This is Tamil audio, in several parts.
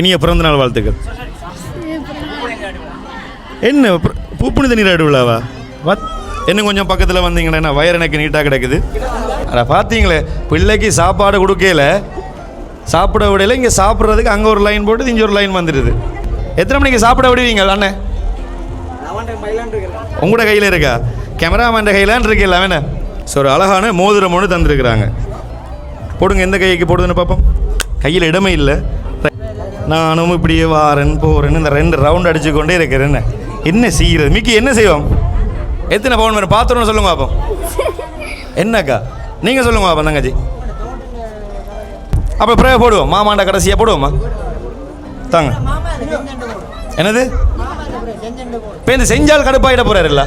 இனிய பிறந்தநாள் வாழ்த்துக்கள். என்ன பூப்புனித நீராடு விழாவா? வத் இன்னும் கொஞ்சம் பக்கத்தில் வந்தீங்கன்னா வயர் எனக்கு நீட்டாக கிடக்குது? அட பார்த்தீங்களே பிள்ளைக்கு சாப்பாடு கொடுக்கல சாப்பிட விடையில இங்கே சாப்பிட்றதுக்கு அங்கே ஒரு லைன் போட்டு இங்கே ஒரு லைன் வந்துடுது. எத்தனை மணிக்கு சாப்பிட விடுவீங்க அண்ணே? உங்களோட கையில் இருக்கா? கேமராமேன் கையிலான் இருக்கல வேணே ஸோ ஒரு அழகான மோதிரம் ஒன்று தந்துருக்குறாங்க. போடுங்க எந்த கைக்கு போடுதுன்னு பார்ப்போம் கையில் இடமே இல்லை. நானும் இப்படியே வாரன் போகிறேன்னு இந்த ரெண்டு ரவுண்ட் அடிச்சு கொண்டே இருக்கிறேன் என்ன செய்கிறது மிக்கி என்ன செய்வோம் எத்தனை பவுன் வேணும்? பார்த்துருன்னு சொல்லுங்க பாப்போம். என்னக்கா? நீங்கள் சொல்லுங்க பாப்போம் தங்கச்சி. அப்போ ப்ரே போடுவோம். மாமாண்ட கடைசியாக போடுவோமா? தாங்க. என்னது? இப்போ இந்த செஞ்சால் கடுப்பாயிட போகிறாருல்ல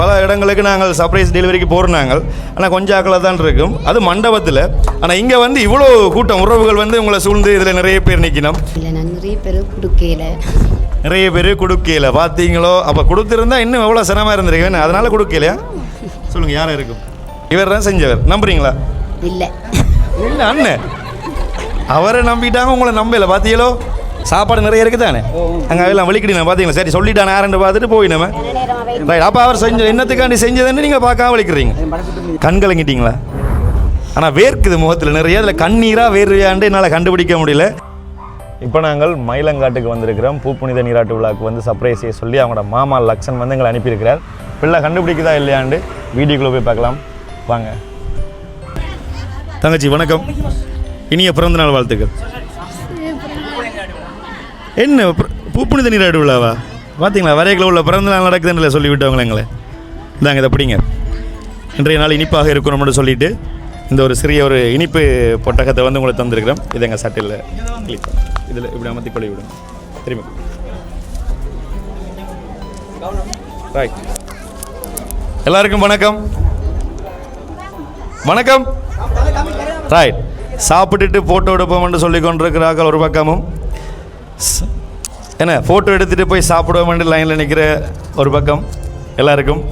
பல இடங்களுக்கு நாங்கள் சர்ப்ரைஸ் டெலிவரிக்கு போகிறோம் நாங்கள் ஆனால் கொஞ்சம் ஆக்களாக தான் இருக்கும். அது மண்டபத்தில். ஆனால் இங்கே வந்து இவ்வளோ கூட்டம் உறவுகள் வந்து உங்களை சூழ்ந்து இதில் நிறைய பேர் நிற்கணும் இல்லை நான் நிறைய பேர் கொடுக்கையில நிறைய பேர் கொடுக்கல. பார்த்தீங்களோ அப்போ கொடுத்துருந்தா இன்னும் எவ்வளோ சிரமமாக இருந்திருக்கு அதனால கொடுக்கலையா? சொல்லுங்கள் யாரும் இருக்கும்? இவர் தான் செஞ்சவர். நம்புறீங்களா? இல்லை. இல்லை அண்ணன் அவரை நம்பிட்டாங்க உங்களை நம்பல. பார்த்தீங்களோ சாப்பாடு நிறைய இருக்குது தானே அங்கே எல்லாம் வலிக்கிட்டீங்க பார்த்தீங்களா சரி சொல்லிட்டானே யாருன்னு பார்த்துட்டு போயினமே. ரைட் அப்போ அவர் செஞ்ச என்னத்துக்காண்டி செஞ்சதுன்னு நீங்கள் பார்க்காம வலிக்கிறீங்க. கண் கலங்கிட்டீங்களா? ஆனால் வேர்க்குது முகத்தில் நிறைய அதில் கண்ணீராக வேர்வையாண்டு என்னால் கண்டுபிடிக்க முடியல. இப்போ நாங்கள் மயிலங்காட்டுக்கு வந்திருக்கிறோம். பூப்புனித நீராட்டு விழாவுக்கு வந்து சர்ப்ரைஸ் செய்ய சொல்லி அவங்களோட மாமா லக்ஷன் வந்து எங்களை அனுப்பியிருக்கிறார். பிள்ளை கண்டுபிடிக்குதா இல்லையாண்டு வீடியோக்குள்ளே போய் பார்க்கலாம். வாங்க. தங்கச்சி வணக்கம். இனிய பிறந்த நாள் வாழ்த்துக்கள். என்ன பூப்புனித நீராடு விழாவா? பார்த்தீங்களா வரைகளை உள்ள பிறந்த நாள் நடக்குதுன்னு சொல்லிவிட்டவங்களே எங்களை. இந்தாங்க இதை பிடிங்க. இன்றைய நாள் இனிப்பாக இருக்கணும்னு சொல்லிட்டு இந்த ஒரு சிறிய ஒரு இனிப்பு பொட்டகத்தை வந்து உங்களுக்கு தந்திருக்கிறோம். இதை எங்கள் சட்டையில் கிளிக் இதில் இப்படி அமர்த்தி கொள்ளி விடுங்க. திரும்ப. ரைட் எல்லாருக்கும் வணக்கம். வணக்கம். ரைட் சாப்பிட்டுட்டு ஃபோட்டோ எடுப்போம்னு சொல்லி கொண்டிருக்கிறார்கள் ஒரு பக்கமும். என்ன ஃபோட்டோ எடுத்துகிட்டு போய் சாப்பிடுவோம்னு லைனில் நிற்கிற ஒரு பக்கம் எல்லாருக்கும்.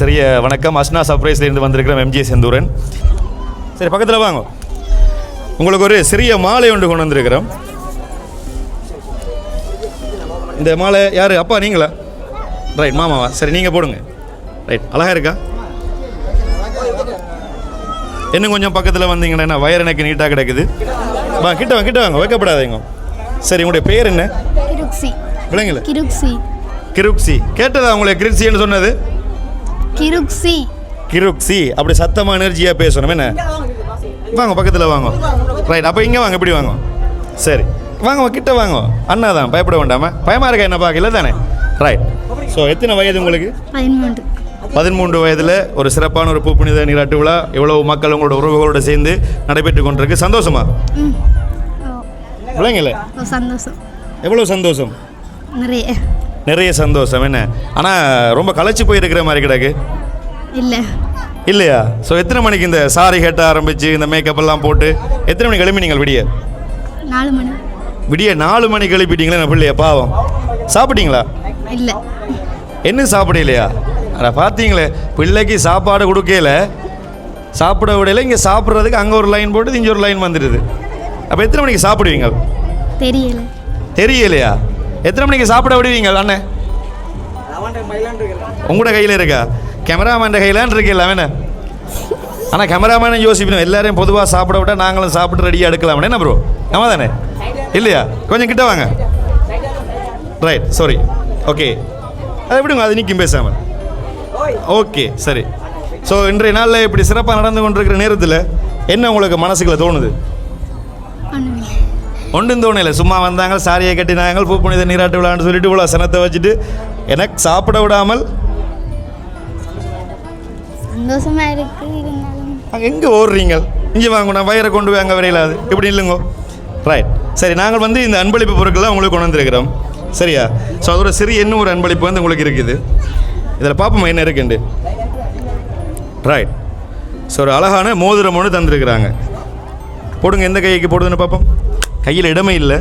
சரிய வணக்கம். அஸ்னா சர்ப்ரைஸ்லேருந்து வந்திருக்கிறோம் எம்ஜி செந்தூரன். சரி பக்கத்தில் வாங்க. உங்களுக்கு ஒரு சிறிய மாலை ஒன்று கொண்டு வந்திருக்கிறோம். இந்த மாலை யார்? அப்பா நீங்களா? ரைட் மாமாவா? சரி நீங்கள் போடுங்க. ரைட் அழகா இருக்கா? இன்னும் கொஞ்சம் பக்கத்தில் வந்தீங்கன்னா வயர் எனக்கு நீட்டாக கிடக்குது. வா கிட்ட வாங்க கிட்ட வாங்க. வைக்கப்படாதீங்க. சரி உங்களுடைய பேர் என்ன? கிருக்ஸி விளங்கல கிருக்ஸி கிருக்ஸி கேட்டதா உங்களை கிருக்ஸின்னு சொன்னது? கிருக்ஸி கிருக்ஸி அப்படி சத்தமாக எனர்ஜியாக பேசணும். என்ன? வாங்க பக்கத்தில் வாங்க. ரைட் அப்போ இங்கே வாங்க இப்படி வாங்க. சரி. வாங்க கிட்ட வாங்க. அண்ணா தான் பயப்பட வேண்டாமா. பயமாக இருக்கா என்ன பார்க்கல? தானே. ரைட் ஸோ எத்தனை வயது உங்களுக்கு? பதிமூன்று. வயதில் ஒரு சிறப்பான ஒரு பூப்புனித நீராட்டு விழா. இவ்வளவு மக்கள் உங்களோட உறவுகளோட சேர்ந்து நடைபெற்று கொண்டிருக்கு. சந்தோஷமா? ஓ, சந்தோஷம். எவ்வளோ சந்தோஷம்? நிறைய. நிறைய சந்தோஷம் என்ன? ஆனால் ரொம்ப களைச்சு போயிருக்கிற மாதிரி கிடக்கு. இல்லை. இல்லையா? ஸோ எத்தனை மணிக்கு இந்த சாரி கட்ட ஆரம்பிச்சு இந்த மேக்கப் எல்லாம் போட்டு எத்தனை மணிக்கு நீங்கள் விடிய? நாலு மணி. விடிய நாலு மணிக்கு எழுப்பிட்டீங்களே நான் பிள்ளைய பாவம். சாப்பிட்டீங்களா? இல்லை. என்ன சாப்பிடலையா? அட பார்த்தீங்களே பிள்ளைக்கு சாப்பாடு கொடுக்கல. சாப்பிட விடையில இங்கே சாப்பிட்றதுக்கு அங்கே ஒரு லைன் போட்டு இங்கே ஒரு லைன் வந்துடுது. அப்போ எத்தனை மணிக்கு சாப்பிடுவீங்க? தெரியல. தெரியலையா? எத்தனை மணிக்கு சாப்பிட விடுவீங்க அண்ணே? உங்களோட கையில் இருக்கா? கேமராமேன் கையிலான் இருக்கல வேணே ஆனால் கேமராமேனை யோசிக்கணும். எல்லாரையும் பொதுவாக சாப்பிட விட்டா நாங்களும் சாப்பிட்டு ரெடியாக எடுக்கலாம் என்ன ப்ரோ ஆமாம் தானே இல்லையா? கொஞ்சம் கிட்ட வாங்க. ரைட் சாரி ஓகே அதை விடுங்க அது நிற்கும் பேசாமல் ஓகே சரி. ஸோ இன்றைய நாளில் இப்படி சிறப்பாக நடந்து கொண்டிருக்கிற நேரத்தில் என்ன உங்களுக்கு மனசுக்குள்ள தோணுது? ஒன்றும் தோணலை. சும்மா வந்தாங்க சாரியை கட்டினாங்க பூ புனித நீராட்டு விழான்னு சொல்லிட்டு இவ்வளோ சனத்தை வச்சுட்டு எனக்கு சாப்பிட விடாமல் சந்தோஷமா இருக்கு இருந்தாலும். அங்கே எங்கே ஓடுறீங்க? இங்கே வாங்க நான் வயிறை கொண்டு போய் அங்கே வரையிலாது. இப்படி இல்லைங்கோ. ரைட் சரி நாங்கள் வந்து இந்த அன்பளிப்பு பொருட்கள்லாம் உங்களுக்கு கொண்டு வந்திருக்கிறோம். சரியா? ஸோ அதோட சிறிய இன்னும் ஒரு அன்பளிப்பு வந்து உங்களுக்கு இருக்குது. இதில் பார்ப்போம் என்ன இருக்குண்டு ரைட் ஸோ ஒரு அழகான மோதிரம் ஒன்று தந்திருக்கிறாங்க. போடுங்க எந்த கைக்கு போடுதுன்னு பார்ப்போம். கையில் இடமே இல்லை.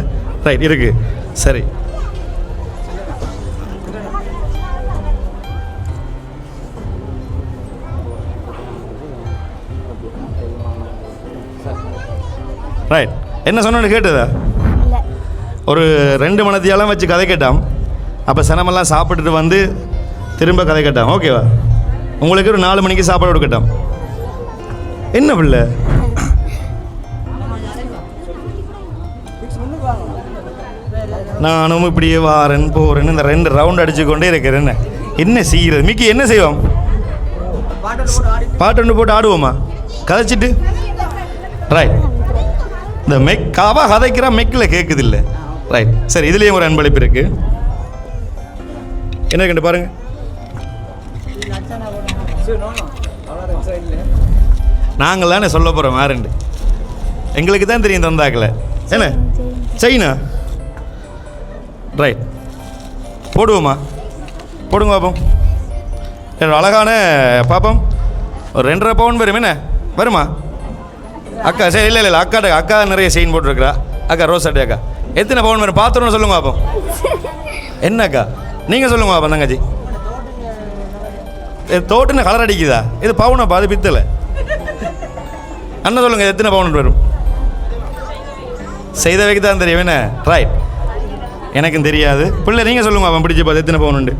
ரைட் இருக்கு. சரி. ரைட் என்ன சொன்னு கேட்டதா? ஒரு ரெண்டு மணத்தியாலம் வச்சு கதை கேட்டாம். அப்போ சனமெல்லாம் சாப்பிட்டுட்டு வந்து திரும்ப கதை கேட்டாம். ஓகேவா உங்களுக்கு ஒரு நாலு மணிக்கு சாப்பாடு கொடுக்கட்டாம். என்ன பிள்ளை? நானும் இப்படியே வாரன் போறேன்னு இந்த ரெண்டு ரவுண்ட் அடிச்சு கொண்டே இருக்கிறேன். என்ன? செய்கிறது மிக்கி என்ன செய்வோம்? பாட்டு ஒன்று போட்டு ஆடுவோமா? கதைச்சிட்டு? ரைட் இந்த மெக் காவா கதைக்கிறா மெக்கில் கேட்குது இல்லை ரைட் சரி இதுலேயும் ஒரு அன்பளிப்பு இருக்கு. என்ன கண்டு பாருங்க. நாங்கள் தானே சொல்ல போகிறோம் யாருண்டு எங்களுக்கு தான் தெரியும் தந்தாக்கில் என்ன? சைனா ரைட் போடுவோமா? போடுங்க பாப்போம். என்னோட அழகான பாப்போம். ஒரு ரெண்டரை பவுன் வரும். என்ன? வருமா? அக்கா சரி இல்லை இல்லை அக்காட்ட அக்கா நிறைய செயின் போட்டிருக்கிறா. அக்கா ரோஸ் அட்டை அக்கா. எத்தனை பவுன் வரும்? பார்த்துருன்னு சொல்லுங்க பாப்போம். என்ன அக்கா? நீங்கள் சொல்லுங்க பாப்போம் தங்கச்சி. இது தோட்டுன கலர் அடிக்குதா? இது பவுனப்பா அது பித்தலை அண்ணன் சொல்லுங்க எத்தனை பவுன் வரும்? செய்த வைக்க தான் தெரியும். என்ன? ரைட் எனக்கும் தெரியாது. பிள்ளை நீங்கள் சொல்லுங்க பாப்போம் பிடிச்சி பார்த்து எத்தனை பவுன் உண்டு?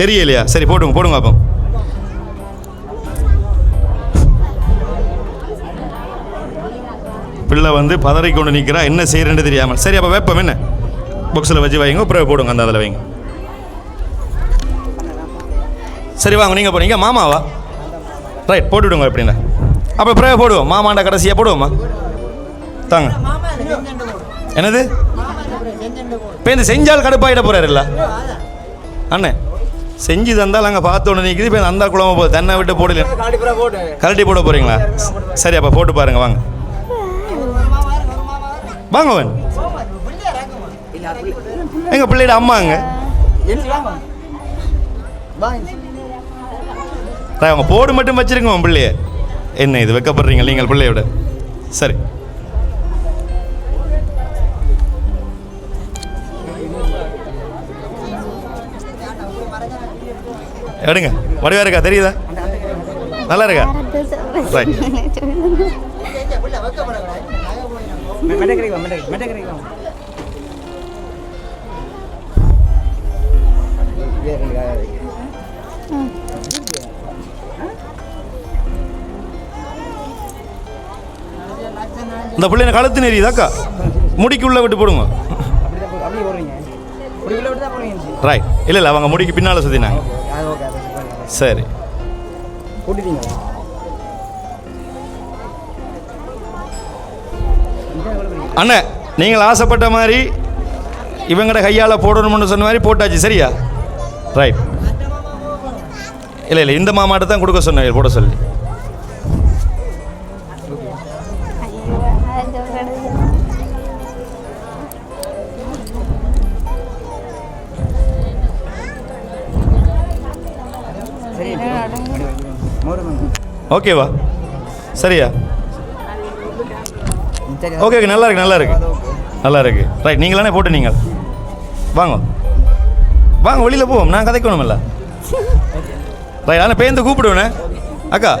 தெரியலையா? சரி போடுங்க போடுங்க பாப்போம் பிள்ளை வந்து பதறி கொண்டு நிற்கிறா என்ன செய்யறேன்னு தெரியாமல். சரி அப்போ வைப்போம் என்ன? பாக்ஸில் வச்சு வைங்க அப்புறம் போடுங்க அந்த அதில் வைங்க. சரி வாங்க நீங்கள் போறீங்க மாமாவா? ரைட் போட்டு விடுங்க எப்படின்னா. அப்போ அப்புறம் போடுவோம். மாமாண்ட கடைசியாக போடுவோமா? தாங்க. என்னது? இப்போ இந்த செஞ்சால் கடுப்பாயிட இல்லை அண்ணே செஞ்சு தந்தால் அங்கே பார்த்தோன்னு நிற்கிது இப்போ அந்த குழம்பு போகுது. தென்னை விட்டு போடல. கழட்டி போட போகிறீங்களா சரி அப்போ போட்டு பாருங்க வாங்க. வாங்க வன் எங்க பிள்ளையோட அம்மாங்க அவங்க போடு மட்டும் வச்சிருங்க உன் பிள்ளைய. என்ன இது வைக்கப்படுறீங்க நீங்கள் பிள்ளையோட. சரி. எடுங்க. வடிவா இருக்கா? தெரியுதா? நல்லா இருக்கா? Right. இந்த பிள்ளைங்க கழுத்து நெறியுதாக்கா முடிக்குள்ள விட்டு போடுங்க. ரைட் இல்லை இல்லை அவங்க முடிக்கு பின்னால் சுற்றினாங்க சரி. அண்ணே நீங்கள் ஆசைப்பட்ட மாதிரி இவங்கட கையால் போடணும்னு சொன்ன மாதிரி போட்டாச்சு சரியா? ரைட் இல்லை இல்லை இந்த மாமாட்ட தான் கொடுக்க சொன்னேன் போட சொல்லி. ஓகேவா? சரியா? ஓகே ஓகே நல்லா இருக்கு நல்லா இருக்கு. நல்லா இருக்கு. ரைட் நீங்களானே போட்டு நீங்கள் வாங்க. வாங்க வெளியில் போவோம். நான் கதைக்கணுமில்ல. ரைட் ஆனால் பேருந்து கூப்பிடுவேனே. அக்கா.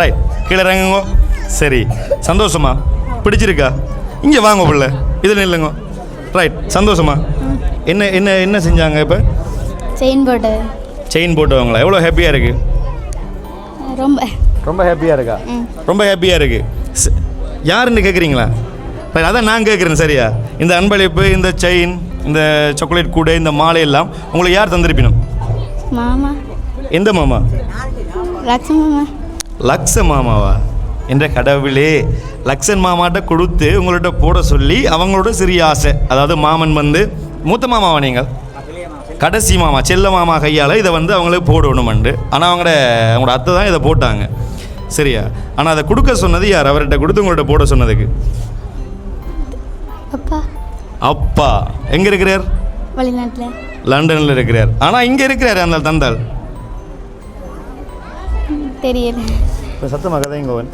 ரைட் கீழே இறங்குங்க. சரி. சந்தோஷமா? பிடிச்சிருக்கா? இங்கே வாங்க பிள்ளை. இதில் நில்லுங்க. ரைட் சந்தோஷமா? என்ன என்ன என்ன செஞ்சாங்க இப்போ? செயின் போட்டு. செயின் போட்டவங்களா? எவ்வளோ ஹாப்பியாக இருக்குது ரொம்ப. ரொம்ப ஹாப்பியாக இருக்கா. ரொம்ப ஹாப்பியாக இருக்கு. ஸ்- யாருன்னு கேட்குறீங்களா அதான் நான் கேட்குறேன் சரியா? இந்த அன்பளிப்பு இந்த செயின் இந்த சாக்லேட் கூடை இந்த மாலை எல்லாம் உங்களுக்கு யார் தந்திருப்பினும்? மாமா. எந்த மாமா? லக்ஷ மாமாவா? என்ற கடவுளே. லக்ஷன் மாமாட்ட கொடுத்து உங்கள்ட்ட போட சொல்லி அவங்களோட சிறிய ஆசை. அதாவது மாமன் வந்து மூத்த மாமாவா நீங்கள்? கடைசி மாமா செல்ல மாமா கையால் இதை வந்து அவங்களுக்கு போடணுமெண்டு. ஆனால் அவங்களோட அவங்களோட அத்தை தான் இதை போட்டாங்க. சரியா? ஆனால் அதை கொடுக்க சொன்னது யார்? அவர்கிட்ட கொடுத்து உங்கள்ட்ட போட சொன்னதுக்கு. அப்பா. அப்பா. எங்கே இருக்கிறார்? வெளிநாட்டில். லண்டனில் இருக்கிறார். ஆனால் இங்கே இருக்கிறார் அந்த தந்தாள். தெரியல. இப்போ சத்தமாக கதைங்கோவன்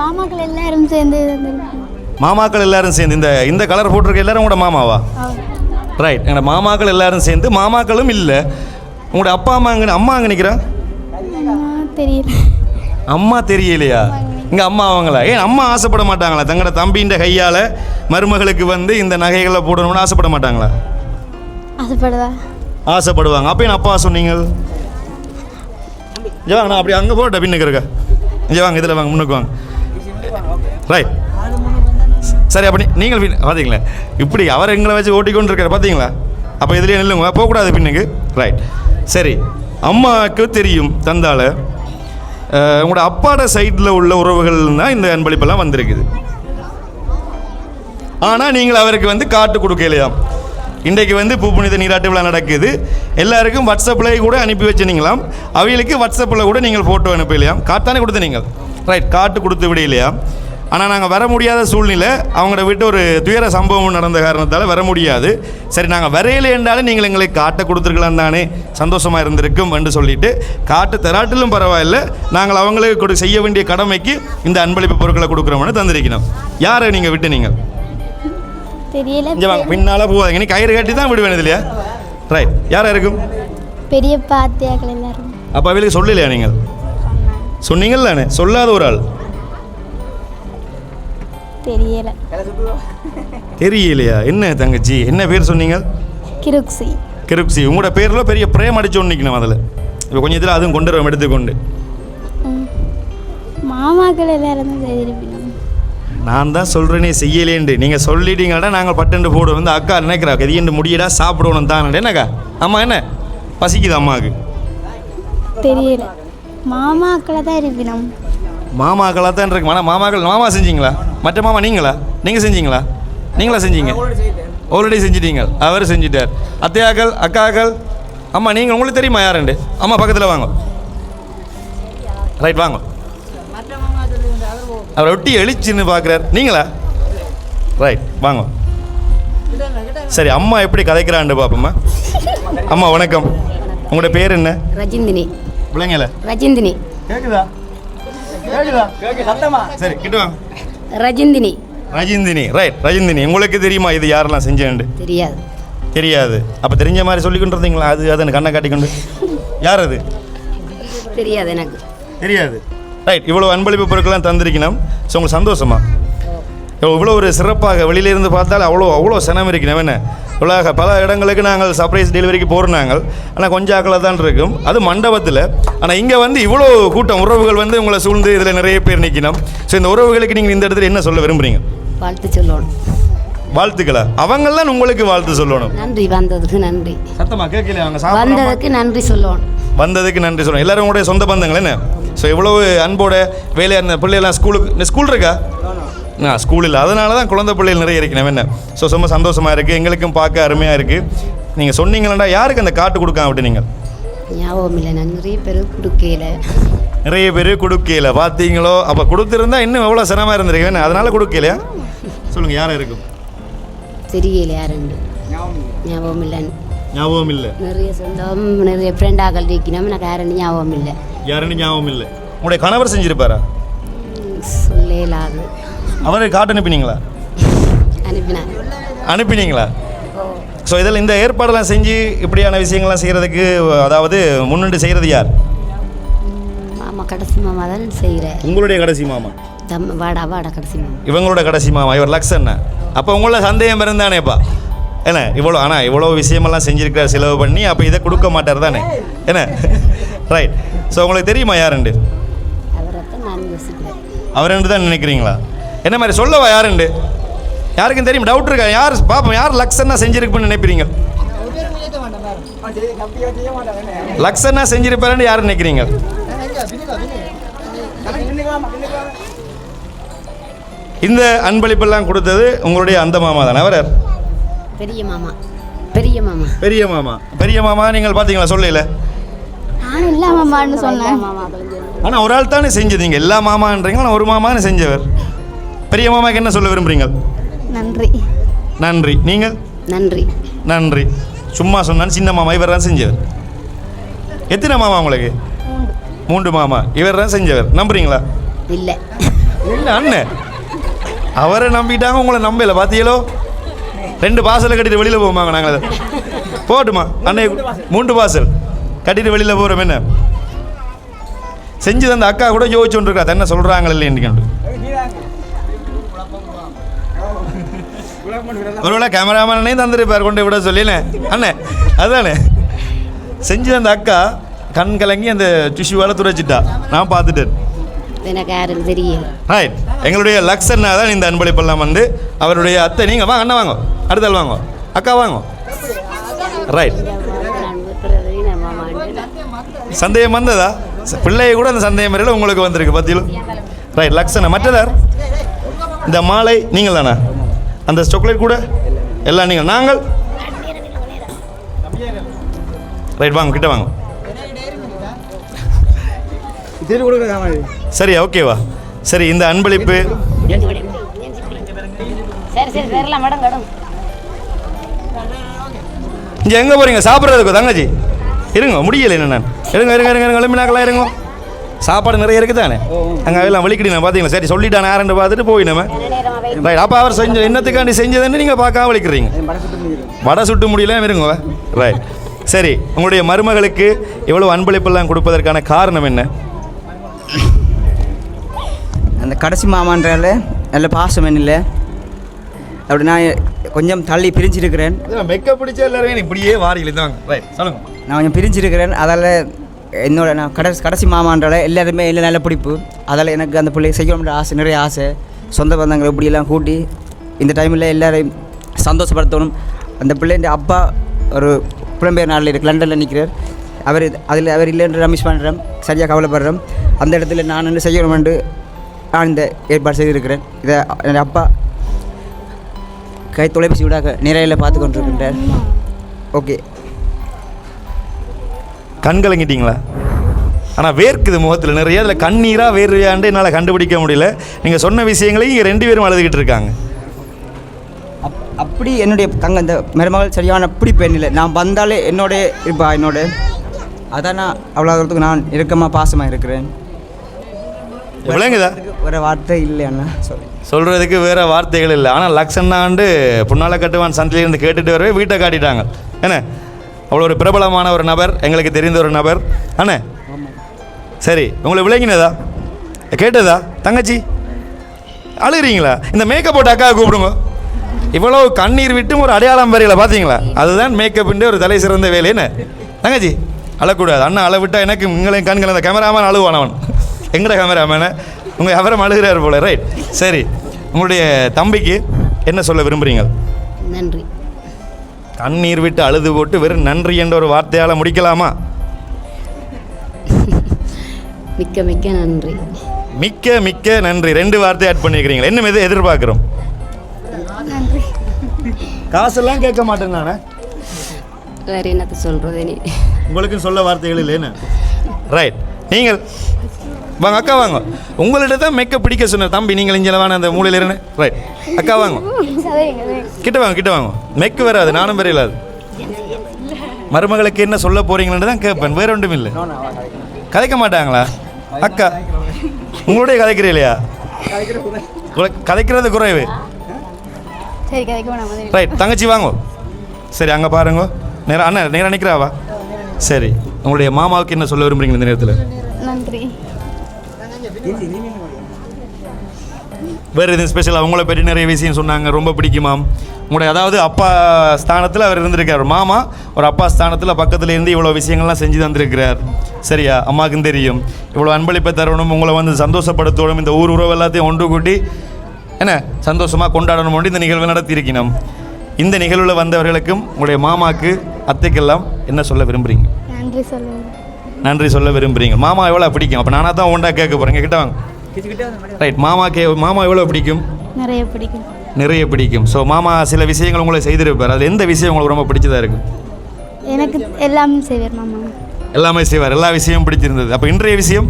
மாமாக்கள் எல்லாரும் சேர்ந்து. மாமாக்கள் எல்லாரும் சேர்ந்து இந்த இந்த கலர் போட்டிருக்க எல்லாரும் உங்களோட மாமாவா. ரைட் எங்களோட மாமாக்கள் எல்லாரும் சேர்ந்து மாமாக்களும் இல்லை. உங்களோட அப்பா அம்மா அங்கே அம்மா அங்கே நிற்கிறா தெரியல. அம்மா தெரியலையா? இங்கே அம்மா அவங்களா? ஏன் அம்மா ஆசைப்பட மாட்டாங்களா? தங்களோட தம்பின்ற கையால் மருமகளுக்கு வந்து இந்த நகைகளை போடணும்னு ஆசைப்பட மாட்டாங்களா? ஆசைப்படுதா ஆசைப்படுவாங்க. அப்போ என் அப்பா சொன்னீங்க? வாங்க நான் அப்படி அங்கே போட்ட பின்னுக்கு இருக்கா. வாங்க இதில் வாங்க முன்னுக்கு வாங்க. ரைட் சரி அப்படி நீங்கள் பார்த்தீங்களா இப்படி அவர் எங்களை வச்சு ஓட்டிக்கொண்டு இருக்காரு பார்த்தீங்களா அப்போ இதுலேயே நில்லுங்க போகக்கூடாது பின்னுக்கு. ரைட் சரி. அம்மாவுக்கு தெரியும் தந்தால உங்களோட அப்பாட சைடில் உள்ள உறவுகள் தான் இந்த அன்பளிப்பெல்லாம் வந்திருக்குது. ஆனால் நீங்கள் அவருக்கு வந்து காட்டு கொடுக்கலையாம் இன்றைக்கு வந்து பூ புனித நீராட்டு விழா நடக்குது. எல்லாருக்கும் வாட்ஸ்அப்பில் கூட அனுப்பி வச்சுனீங்களாம் அவைகளுக்கு வாட்ஸ்அப்பில் கூட நீங்கள் ஃபோட்டோ அனுப்பலையாம். காட்டானே கொடுத்து நீங்கள் ரைட் காட்டு கொடுத்து விடையிலையா ஆனால் நாங்கள் வர முடியாத சூழ்நிலை அவங்கள விட்டு ஒரு துயர சம்பவம் நடந்த காரணத்தால் வர முடியாது. சரி நாங்கள் வரையில என்றாலும் நீங்கள் எங்களுக்கு காட்டை கொடுத்துருக்கலாம் தானே. சந்தோஷமாக இருந்திருக்கும் என்று சொல்லிட்டு காட்டு தராட்டிலும் பரவாயில்ல. நாங்கள் அவங்களுக்கு கொடு செய்ய வேண்டிய கடமைக்கு இந்த அன்பளிப்பு பொருட்களை கொடுக்குறோம்னு தந்திருக்கணும் யாரை நீங்கள் விட்டு நீங்கள்? தெரியல. பின்னால போவாதீங்க நீ கயிறு கட்டி தான் விடுவேன் இல்லையா ரைட் யாரா இருக்கும்? பெரியப்பா அத்தியாக்கள் எல்லாரும் அப்போ அவளுக்கு சொல்லலையா நீங்கள்? சொன்னீங்கல்ல சொல்லாத ஒரு ஆள். தெரியல. தெரியலையா? என்ன தங்கச்சி? என்ன பேர் சொன்னீங்க? கிருக்ஸி கிருப்சி உங்களோட பேரில் பெரிய பிரேம் அடிச்சு நிற்கணும் அதில். இப்போ கொஞ்சம் இதில் அதுவும் கொண்டு வரோம் எடுத்துக்கொண்டு. மாமாக்கள் எல்லாரும் நான் தான் சொல்கிறேனே செய்யலேண்டு நீங்கள் சொல்லிட்டீங்கடா நாங்கள் பட்டுண்டு போடுவோம். வந்து அக்கா நினைக்கிறா கதியண்டு முடியடா சாப்பிடணும் தான். என்னக்கா அம்மா என்ன? பசிக்குது அம்மாவுக்கு? தெரியல. மாமாக்களை தான் இருப்பினோம். மாமாக்களாக தான் இருக்கு. ஆனால் மாமாக்கள் மாமா செஞ்சீங்களா? மற்ற மாமா நீங்களா? நீங்கள் செஞ்சீங்களா? நீங்களா செஞ்சீங்க? ஆல்ரெடி செஞ்சிட்டீங்க. அவர் செஞ்சிட்டார். அத்தையாக்கள் அக்காக்கள் அம்மா நீங்கள் உங்களுக்கு தெரியுமா யாருண்டு அம்மா பக்கத்தில் வாங்க. ரைட் வாங்க. அவர் ஒட்டி எழுச்சின்னு பார்க்குறார் நீங்களா? ரைட் வாங்க. சரி அம்மா எப்படி கதைக்கிறாண்டு பார்ப்போம்மா அம்மா வணக்கம். உங்களோட பேர் என்ன? ரஜிந்தினி. பிள்ளைங்கள? ரஜிந்தினி. கேக்குதா? சத்தமா? சரி கிட்ட வாங்க ரஜிந்தினி. ரஜிந்தினி ரைட் ரஜிந்தினி. உங்களுக்கு தெரியுமா இது யாரெல்லாம் செஞ்சேன்ட்டு தெரியாது. தெரியாது. அப்போ தெரிஞ்ச மாதிரி சொல்லிக்கிட்டு இருந்தீங்களா? அது அது கண்ணை காட்டிக்கொண்டு? யார் அது? தெரியாது எனக்கு. தெரியாது. ரைட் இவ்வளோ அன்பளிப்பு பொருட்கள்லாம் தந்திருக்கணும். ஸோ உங்களுக்கு சந்தோஷமா? இவ்வளோ ஒரு சிறப்பாக வெளியிலேருந்து பார்த்தால் அவ்வளோ அவ்வளோ சினம் இருக்கணும் என்ன? உலக பல இடங்களுக்கு நாங்கள் சர்ப்ரைஸ் டெலிவரிக்கு போகிறோம் நாங்கள். ஆனால் கொஞ்சம் ஆக்களை தான் இருக்கும். அது மண்டபத்தில். ஆனால் இங்கே வந்து இவ்வளோ கூட்டம் உறவுகள் வந்து உங்களை சூழ்ந்து இதில் நிறைய பேர் நிற்கணும் ஸோ இந்த உறவுகளுக்கு நீங்கள் இந்த இடத்துல என்ன சொல்ல விரும்புகிறீங்க வாழ்த்து சொல்லணும். வாழ்த்துக்களா? அவங்கெல்லாம் உங்களுக்கு வாழ்த்து சொல்லணும். நன்றி வந்ததுக்கு நன்றி. சத்தமா கேட்கல அவங்க வந்ததுக்கு நன்றி சொல்லணும். வந்ததுக்கு நன்றி சொல்லணும். எல்லாரும் உங்களுடைய சொந்த பந்தங்கள் என்ன? ஸோ இவ்வளவு அன்போட வேலையாக இருந்த பிள்ளைகள்லாம் ஸ்கூலுக்கு இந்த ஸ்கூல் இருக்கா? நான் ஸ்கூல் இல்லை அதனால தான் குழந்தை பிள்ளைகள் நிறைய இருக்கணும் என்ன? ஸோ ரொம்ப சந்தோஷமாக இருக்குது எங்களுக்கும் பார்க்க அருமையாக இருக்குது நீங்கள் சொன்னீங்களா யாருக்கு அந்த காட்டு கொடுக்காம விட்டு நீங்கள்? ஞாபகம் இல்லை. நான் நிறைய பேர் கொடுக்கையில நிறைய பேர் கொடுக்கல. பார்த்தீங்களோ அப்போ கொடுத்துருந்தா இன்னும் எவ்வளோ சிரமமாக இருந்திருக்கு. அதனால கொடுக்கலையா? சொல்லுங்கள் யாரும் இருக்கும் தெரியல யாருண்டு. ஞாபகம் இல்லை. ஞாபகம் இல்லை. நிறைய சொந்தம் நிறைய ஃப்ரெண்டாக்கள் இருக்கணும். எனக்கு யாருன்னு ஞாபகம் இல்லை. யாருன்னு ஞாபகம் இல்லை. உங்களுடைய கணவர் செஞ்சிருப்பாரா? சொல்ல இயலாது அவரை காட்டு அனுப்பினீங்களா? அனுப்பினார் அனுப்பினீங்களா? ஸோ இதில் இந்த ஏற்பாடெல்லாம் செஞ்சு இப்படியான விஷயங்கள்லாம் செய்கிறதுக்கு அதாவது முன்னின்று செய்கிறது யார்? மாமா கடைசி மாமா தான் செய்கிறேன் உங்களுடைய கடைசி மாமா? தம் வாடா வாடா கடைசி மாமா. இவங்களோட கடைசி மாமா இவர் லக்ஷன் அப்போ உங்களோட சந்தேகம் இருந்தானேப்பா? என்ன இவ்வளோ ஆனால் இவ்வளோ விஷயமெல்லாம் செஞ்சிருக்கார் செலவு பண்ணி அப்போ இதை கொடுக்க மாட்டார் தானே? என்ன? ரைட் ஸோ உங்களுக்கு தெரியுமா யாருண்டு நான் யோசிக்கிறேன். அவருண்டு தான் நினைக்கிறீங்களா? என்ன மாதிரி சொல்லவா யாருண்டு? யாருக்கும் தெரியும் டவுட் இருக்கா? யார் பாப்போம் யார் லக்ஷன்னா செஞ்சிருக்குன்னு நினைக்கிறீங்க லக்ஷன்னா செஞ்சிருப்பாருன்னு யார் நினைக்கிறீங்க? இந்த அன்பளிப்பெல்லாம் கொடுத்தது உங்களுடைய அந்த மாமா தானே அவர்? பெரிய மாமா. பெரிய மாமா. பெரிய மாமா. பெரிய மாமா நீங்கள் பார்த்தீங்களா சொல்லல நானும் இல்லை மாமான்னு சொன்னேன். ஆனால் ஒரு ஆள் தானே செஞ்சதீங்க எல்லா மாமான்றீங்க ஆனால் ஒரு மாமான்னு செஞ்சவர். பெரிய மாமாக்கு என்ன சொல்ல விரும்புறீங்க? நன்றி. நன்றி. நீங்கள்? நன்றி. நன்றி. சும்மா சொன்னான் சின்ன மாமா இவர் தான் செஞ்சவர். எத்தனை மாமா உங்களுக்கு? மூன்று மாமா. இவர் தான் செஞ்சவர். நம்புறீங்களா? இல்லை. இல்லை அண்ணன் அவரை நம்பிட்டாங்க உங்களை நம்பல. பார்த்தீங்களோ ரெண்டு பார்சலை கட்டிட்டு வெளியில் போவாங்க நாங்கள் போட்டுமா? அண்ணே மூன்று பார்சல் கட்டிட்டு வெளியில் போகிறோம் என்ன? செஞ்சு தந்த அக்கா கூட யோசிச்சுட்டு இருக்கா. என்ன சொல்கிறாங்க இல்லைன்னு ஒருவேளை கேமராமேனே தந்துருப்பார் கொண்டு விட சொல்லினேன். அண்ணே அதுதானே? செஞ்சு தந்த அக்கா கண் கலங்கி அந்த டிஷ்யூவால் துடைச்சிட்டா. நான் பார்த்துட்டேன். எனக்கு யாரும் தெரியல ரைட் எங்களுடைய லக்ஷன்னா தான் இந்த அன்பளிப்பெல்லாம் வந்து அவருடைய அத்தை. நீங்கள் வாங்க அண்ணா வாங்க. அடுத்தாள் வாங்க. அக்கா வாங்க. ரைட் சந்தேகம் வந்ததா? பிள்ளைய கூட அந்த சந்தேகம் வரையில் உங்களுக்கு வந்திருக்கு பத்தியிலும் ரைட் லக்ஷனா மற்றதார்? இந்த மாலை நீங்கள் தானே அந்த சாக்லேட் கூட? எல்லாம் நீங்கள் நாங்கள்? ரைட் வாங்க கிட்ட வாங்க. சரி ஓகேவா சரி இந்த அன்பளிப்பு. சரி சரி சரிலாம் மேடம் கடும் இங்கே எங்கே போகிறீங்க சாப்பிட்றதுக்கு தங்கச்சி? இருங்க முடியல என்ன நான். இருங்க இருங்க இருங்க இருங்க எலும்பினாக்கெல்லாம் இருங்க. சாப்பாடு நிறைய இருக்குது தானே அங்கே எல்லாம் வலிக்கிடுங்க பார்த்தீங்களா சரி சொல்லிட்டான் யாருன்னு பார்த்துட்டு போய் நம்ம ரைட் அப்போ அவர் செஞ்ச என்னத்துக்காண்டி செஞ்சதுன்னு நீங்கள் பார்க்காம வலிக்கிறீங்க. வடை சுட்டு முடியல. இருங்க ரைட். சரி உங்களுடைய மருமகளுக்கு இவ்வளோ அன்பளிப்பெல்லாம் கொடுப்பதற்கான காரணம் என்ன? அந்த கடைசி மாமான்றால நல்ல பாசம் இல்லை அப்படி நான் கொஞ்சம் தள்ளி பிரிஞ்சிருக்கிறேன். மேக்கப் பிடிச்ச எல்லாரும் இப்படியே வாரிகள் தாங்க ரைட் சொல்லுங்க. நான் கொஞ்சம் பிரிஞ்சிருக்கிறேன். அதால் என்னோட நான் கடைசி கடைசி மாமான்றால எல்லாருமே இல்லை நல்ல பிடிப்பு. அதால் எனக்கு அந்த பிள்ளை செய்யணுன்ற ஆசை நிறைய ஆசை. சொந்த பந்தங்களை இப்படியெல்லாம் கூட்டி இந்த டைமில் எல்லாரையும் சந்தோஷப்படுத்தணும். அந்த பிள்ளைன்ற அப்பா ஒரு புலம்பெயர் நாளில் இருக்கு லண்டனில் நிற்கிறார் அவர் அதில் அவர் இல்லைன்ற ரமேஷ் பண்ணுறேன் சரியாக கவலைப்படுறேன் அந்த இடத்துல நான் என்ன செய்யணுமென்று நான் இந்த ஏற்பாடு செய்திருக்கிறேன். இதை என் அப்பா கை தொலைபேசி விடாக நிறையில் பார்த்து கொண்டிருக்கின்றார். ஓகே. கண் கலங்கிட்டீங்களா ஆனால் வேர்க்குது முகத்தில் நிறைய. அதில் கண்ணீராக வேர்வையாண்டு என்னால் கண்டுபிடிக்க முடியல. நீங்கள் சொன்ன விஷயங்களையும் இங்கே ரெண்டு பேரும் அழுதுகிட்டு இருக்காங்க. அப் அப்படி என்னுடைய தங்க இந்த மருமகள் சரியான பிடிப்பு இல்லை நான் வந்தாலே என்னோட இருப்பா என்னோட. அதான் நான் அவ்வளோ தூரத்துக்கு நான் இறுக்கமாக பாசமாக இருக்கிறேன். விளங்குதா? வேறு வார்த்தை இல்லை அண்ணா. சொல்லி சொல்கிறதுக்கு வேறு வார்த்தைகள் இல்லை. ஆனால் லக்ஷன்னாண்டு புன்னால கட்டுவான் சந்திலிருந்து கேட்டுட்டு வரவே வீட்டை காட்டிட்டாங்க. என்ன? அவ்வளோ ஒரு பிரபலமான ஒரு நபர் எங்களுக்கு தெரிந்த ஒரு நபர். அண்ணே சரி உங்களை விளங்கினதா? கேட்டதா? தங்கச்சி அழுகிறீங்களா? இந்த மேக்கப் போட்டு அக்காவை கூப்பிடுங்க. இவ்வளோ கண்ணீர் விட்டும் ஒரு அடையாளம் வரையில பார்த்தீங்களா அதுதான் மேக்கப்புன்ற ஒரு தலை சிறந்த வேலைன்னு தங்கச்சி அழக்கூடாது. அண்ணா அழ விட்டா எனக்கு உங்களையும் கண்கள் அந்த கேமராமேன் அழுவானவன் எங்கட கேமராமேனை உங்கள் எவரம் அழுகிறார் போல ரைட் சரி உங்களுடைய தம்பிக்கு என்ன சொல்ல விரும்புகிறீங்க நன்றி. கண்ணீர் விட்டு அழுது போட்டு வெறும் நன்றி என்ற ஒரு வார்த்தையால் முடிக்கலாமா? மிக்க மிக்க நன்றி. மிக்க மிக்க நன்றி. ரெண்டு வார்த்தை ஆட் பண்ணியிருக்கிறீங்களா என்ன எது எதிர்பார்க்குறோம்? காசெல்லாம் கேட்க மாட்டேன் நானே. வேற என்னத்த சொல்றது நீ? உங்களுக்கும் சொல்ல வார்த்தைகள் இல்லைன்னு. ரைட் நீங்கள் வாங்க அக்கா வாங்க. உங்கள்கிட்ட தான் மேக்கப் பிடிக்க சொன்ன தம்பி. நீங்கள் வாங்க அந்த மூலையில் இருன்னு. ரைட் அக்கா வாங்க. கிட்ட வாங்க கிட்ட வாங்க. மெக்கு வராது நானும் வரையிலாது மருமகளுக்கு என்ன சொல்ல போறீங்கன்னு தான் கேட்பேன். வேற ஒன்றும் இல்லை. கதைக்க மாட்டாங்களா? அக்கா உங்களுடைய கதைக்கிறீ இல்லையா? கதைக்கிறது குறைவு. ரைட் தங்கச்சி வாங்க. சரி அங்கே பாருங்க. நேரா அண்ணா நேரா நிற்கிறாவா சரி. உங்களுடைய மாமாவுக்கு என்ன சொல்ல விரும்புறீங்க இந்த நேரத்தில்? நன்றி. வேறு எதுவும் ஸ்பெஷலாக உங்களை பற்றி நிறைய விஷயம் சொன்னாங்க. ரொம்ப பிடிக்குமாம் உங்களுடைய அதாவது அப்பா ஸ்தானத்தில் அவர் இருந்திருக்கார். மாமா ஒரு அப்பா ஸ்தானத்தில் பக்கத்தில் இருந்து இவ்வளோ விஷயங்கள்லாம் செஞ்சு தந்திருக்கிறார். சரியா? அம்மாவுக்கும் தெரியும். இவ்வளோ அன்பளிப்பை தரணும் உங்களை வந்து சந்தோஷப்படுத்தணும் இந்த ஊர் உறவு எல்லாத்தையும் ஒன்று கூட்டி என்ன சந்தோஷமாக கொண்டாடணும் இந்த நிகழ்வு நடத்தியிருக்கணும். இந்த நிகழ்வில் வந்தவர்களுக்கும் உங்களுடைய மாமாக்கு அத்தைக்கெல்லாம் என்ன சொல்ல விரும்புகிறீங்க நன்றி சொல்லுங்க. நன்றி சொல்ல விரும்புகிறீங்க மாமா எவ்வளோ பிடிக்கும்? அப்போ நானாக தான் ஒன்றா கேட்க போகிறேன் கிட்ட வாங்க. ரைட் மாமாக்கு மாமா எவ்வளோ பிடிக்கும்? நிறைய பிடிக்கும். நிறைய பிடிக்கும். ஸோ மாமா சில விஷயங்கள் உங்களை செய்திருப்பார். அது எந்த விஷயம் உங்களுக்கு ரொம்ப பிடிச்சதா இருக்கு? எனக்கு எல்லாமே செய்வார் மாமா. எல்லாமே செய்வார். எல்லா விஷயமும் பிடிச்சிருந்தது. அப்போ இன்றைய விஷயம்?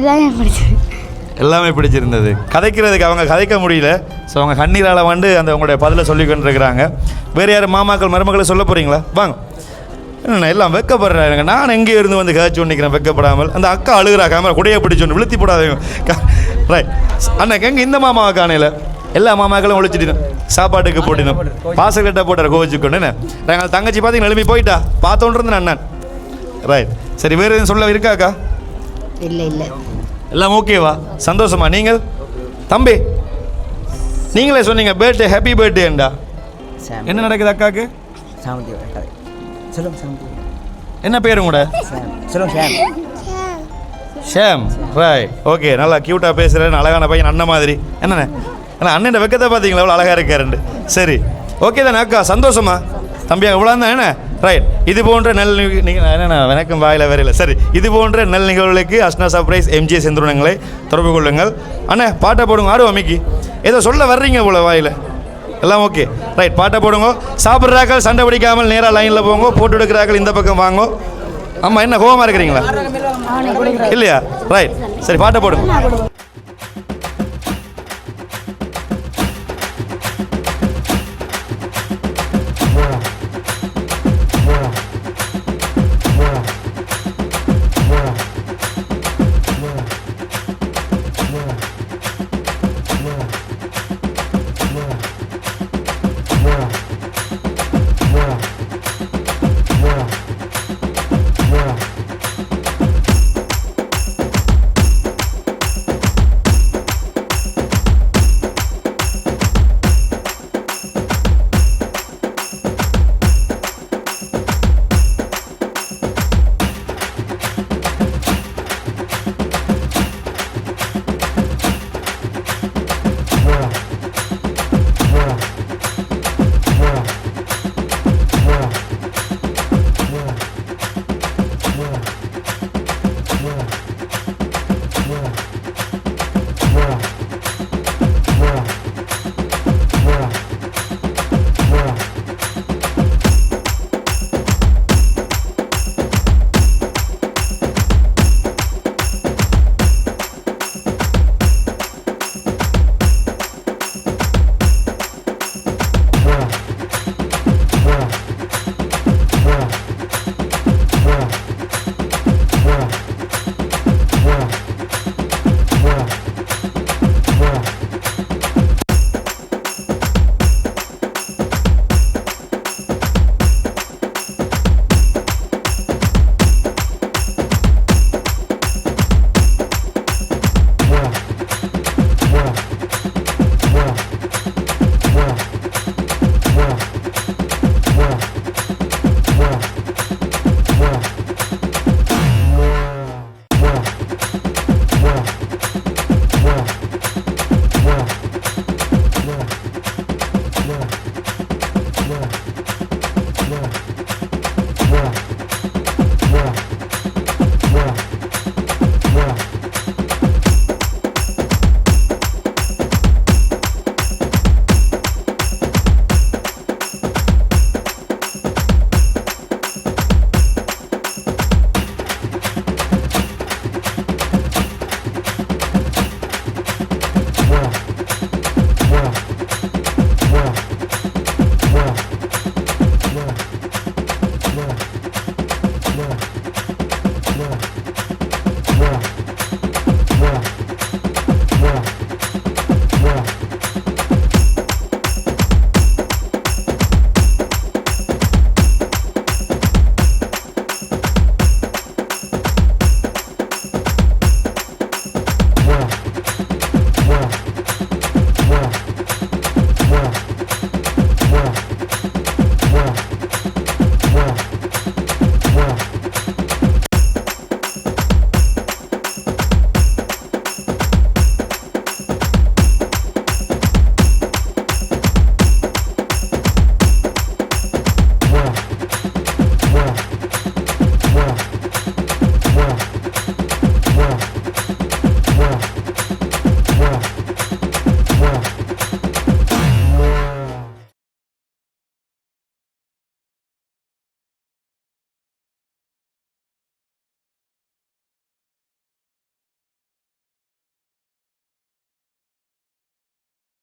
எல்லாமே பிடிச்சது எல்லாமே பிடிச்சிருந்தது. கதைக்கிறதுக்கு அவங்க கதைக்க முடியல. ஸோ அவங்க கண்ணீரால் வந்து அந்த உங்களுடைய பதிலை சொல்லி கொண்டிருக்கிறாங்க. வேறு யார் மாமாக்கள் மருமக்களை சொல்ல போகிறீங்களா வாங்க. என்ன எல்லாம் வெக்கப்படுறாங்க நான் எங்கேயோ இருந்து வந்து கதைச்சு நிற்கிறேன் வெக்கப்படாமல்? அந்த அக்கா அழுகிறா கேமரா குடையை பிடிச்சோன்னு விழுத்தி போடாதீங்க ரைட் அண்ணன் எங்கே இந்த மாமாவை காணையில் எல்லா மாமாக்களும் ஒழிச்சிட்டினோம் சாப்பாட்டுக்கு போட்டினோம் பாசல் கட்ட போட்டார் கோவிச்சுக்கொண்டு. என்ன? நாங்கள் தங்கச்சி பார்த்தீங்கன்னா எழுப்பி போயிட்டா? பார்த்தோன்னு இருந்தேன் அண்ணன். ரைட் சரி வேறு எதுவும் சொல்ல இருக்காக்கா இல்லை இல்லை. எல்லாம் ஓகேவா சந்தோஷமா நீங்கள்? தம்பி நீங்களே சொன்னீங்க பர்த்டே ஹாப்பி பர்த்டேண்டா சாம். என்ன நடக்குது அக்காக்கு? சாமந்தி சொல்லுங்க சாமந்தி என்ன பேர் உங்களோட? சாம். சொல்லுங்க சாம். ஷேம் ராய் ஓகே நல்லா க்யூட்டாக பேசுகிறேன் அழகான பையன் அண்ணன் மாதிரி. என்னண்ணே? ஏன்னா அண்ணன் வெக்கத்தை பார்த்தீங்களா எவ்வளோ அழகாக இருக்காருண்டு சரி. ஓகே தானே அக்கா? சந்தோஷமா? தம்பியா இவ்வளோ தான் என்ன ரைட் இது போன்ற நல் என்னண்ணா வணக்கம் வாயில வரையில. சரி. இது போன்ற நல் நிகழ்வுகளுக்கு அஸ்னா சர்ப்ரைஸ் எம்ஜிஎஸ் செந்துருணங்களை தொடர்பு கொள்ளுங்கள். அண்ணே பாட்டை போடுங்க. ஆடு அம்மிக்கு. ஏதோ சொல்ல வர்றீங்க போல வாயில். எல்லாம் ஓகே ரைட் பாட்டை போடுங்க. சாப்பிட்றாக்கள் சண்டை பிடிக்காமல் நேராக லைனில் போங்க. போட்டு எடுக்கிறாக்கள் இந்த பக்கம் வாங்க. ஆமாம் என்ன கோவமாக இருக்கிறீங்களா? இல்லையா? ரைட் சரி பாட்டை போடுங்க.